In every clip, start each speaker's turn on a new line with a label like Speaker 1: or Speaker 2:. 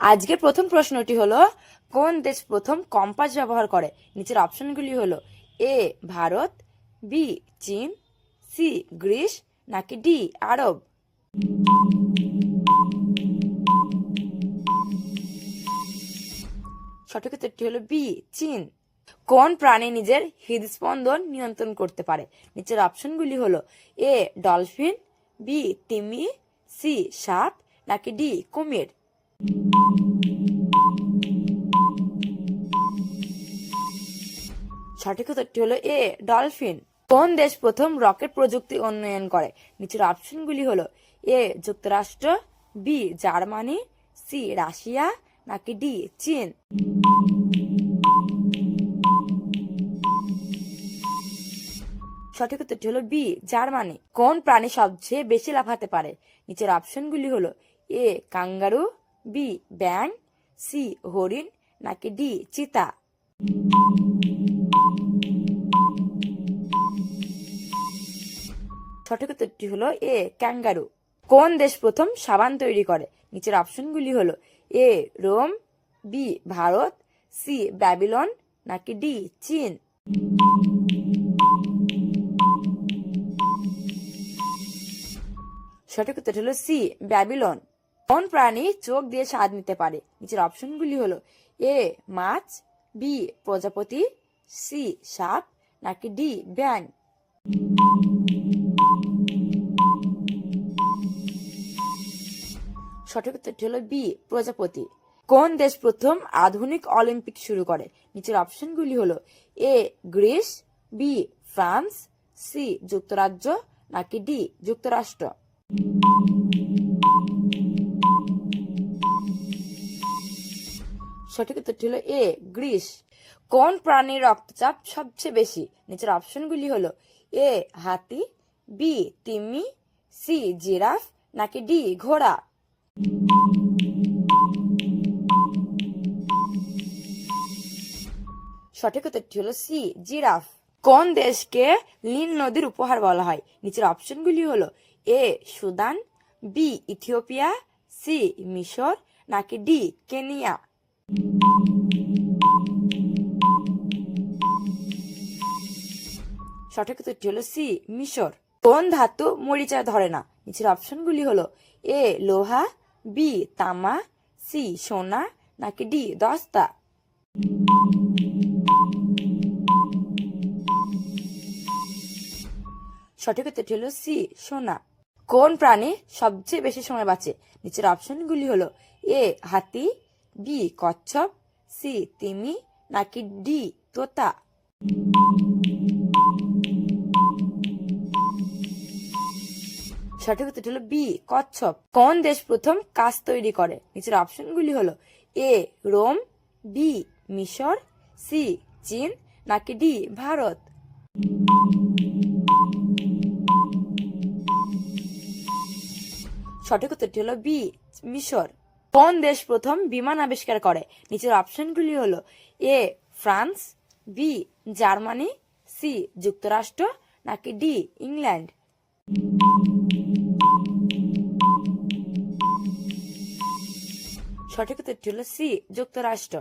Speaker 1: আজকের প্রথম প্রশ্নটি হলো, কোন দেশ প্রথম কম্পাস ব্যবহার করে? নিচের অপশনগুলি হলো, এ, ভারত, বি, চীন, সি, গ্রিস, নাকি ডি, আরব? সঠিক উত্তরটি হলো বি, চীন। কোন প্রাণী নিজের হৃদস্পন্দন নিয়ন্ত্রণ করতে পারে? নিচের অপশনগুলি হলো, এ, ডলফিন, বি, তিমি, সি, সাপ, নাকি ডি, কুমির? সঠিক উত্তরটি হলো এ ডলফিন কোন দেশ প্রথম রকেট প্রযুক্তি উন্নয়ন করে? নিচের অপশনগুলি হলো এ যুক্তরাষ্ট্র বি জার্মানি সি রাশিয়া, নাকি ডি চীন। সঠিক উত্তরটি হলো বি জার্মানি। কোন প্রাণী সবচেয়ে বেশি লাফাতে পারে? নিচের অপশনগুলি হলো এ কাঙ্গারু বি ব্যাং সি হরিণ নাকি ডি চিতা? সঠিক উত্তরটি হলো এ ক্যাঙ্গারু কোন দেশ প্রথম সাবান তৈরি করে? নিচের অপশনগুলি হলো A Rome B Bharat C Babylon, নাকি ডি চীন? সঠিক উত্তর হলো সি ব্যাবিলন। কোন প্রাণী চোখ দিয়ে স্বাদ নিতে পারে? নিচের অপশনগুলি হলো এ, মাছ, বি, প্রজাপতি, সি, সাপ, নাকি ডি ব্যাং সঠিক উত্তরটি হলো বি, প্রজাপতি। কোন দেশ প্রথম আধুনিক অলিম্পিক শুরু করে? নিচের অপশনগুলি হলো A, Greece, B, France, C, যুক্তরাজ্য, নাকি ডি, যুক্তরাষ্ট্র। সঠিক উত্তরটি হলো এ, গ্রিস। কোন প্রাণীর রক্তচাপ সবচেয়ে বেশি? নিচের অপশনগুলি হলো এ, হাতি, বি, তিমি, সি, জিরাফ, নাকি ডি, ঘোড়া। সঠিক উত্তরটি হলো সি, জিরাফ। কোন দেশকে নীল নদীর উপহার বলা হয়? নিচের অপশনগুলি হলো A, Sudan, B, Ethiopia, C, মিশর, নাকি ডি, কেনিয়া। সঠিক উত্তরটি হলো সি মিশর। কোন ধাতু মরিচা ধরে না? নিচের অপশনগুলি হলো এ লোহা বি তামা সি সোনা, নাকি ডি দস্তা। সঠিক উত্তরটি হলো সি সোনা। কোন প্রাণী সবচেয়ে বেশি সময় বাঁচে? নিচের অপশনগুলি হলো এ হাতি বি কচ্ছপ সি, তিমি, নাকি ডি, তোতা? সঠিক উত্তরটি হলো বি, কচ্ছপ। কোন দেশ প্রথম কাজ তৈরি করে? নিচের অপশনগুলি হলো এ, রোম, বি, মিশর, সি, চীন, নাকি ডি, ভারত? সঠিক উত্তরটি হলো বি, মিশর। কোন দেশ প্রথম বিমান আবিষ্কার করে। নিচের অপশনগুলি হলো A, France, B, Germany, C, যুক্তরাষ্ট্র, নাকি ডি, ইংল্যান্ড। সঠিক উত্তরটি হলো সি, যুক্তরাষ্ট্র।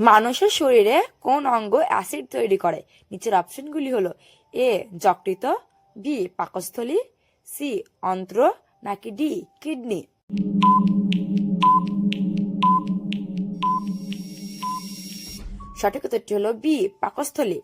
Speaker 1: মানুষের শরীরে কোন অঙ্গ অ্যাসিড তৈরি করে? নিচের অপশনগুলি হলো এ যকৃত বি, পাকস্থলী, সি, অন্ত্র, নাকি ডি, কিডনি। সঠিক উত্তরটি হলো বি পাকস্থলী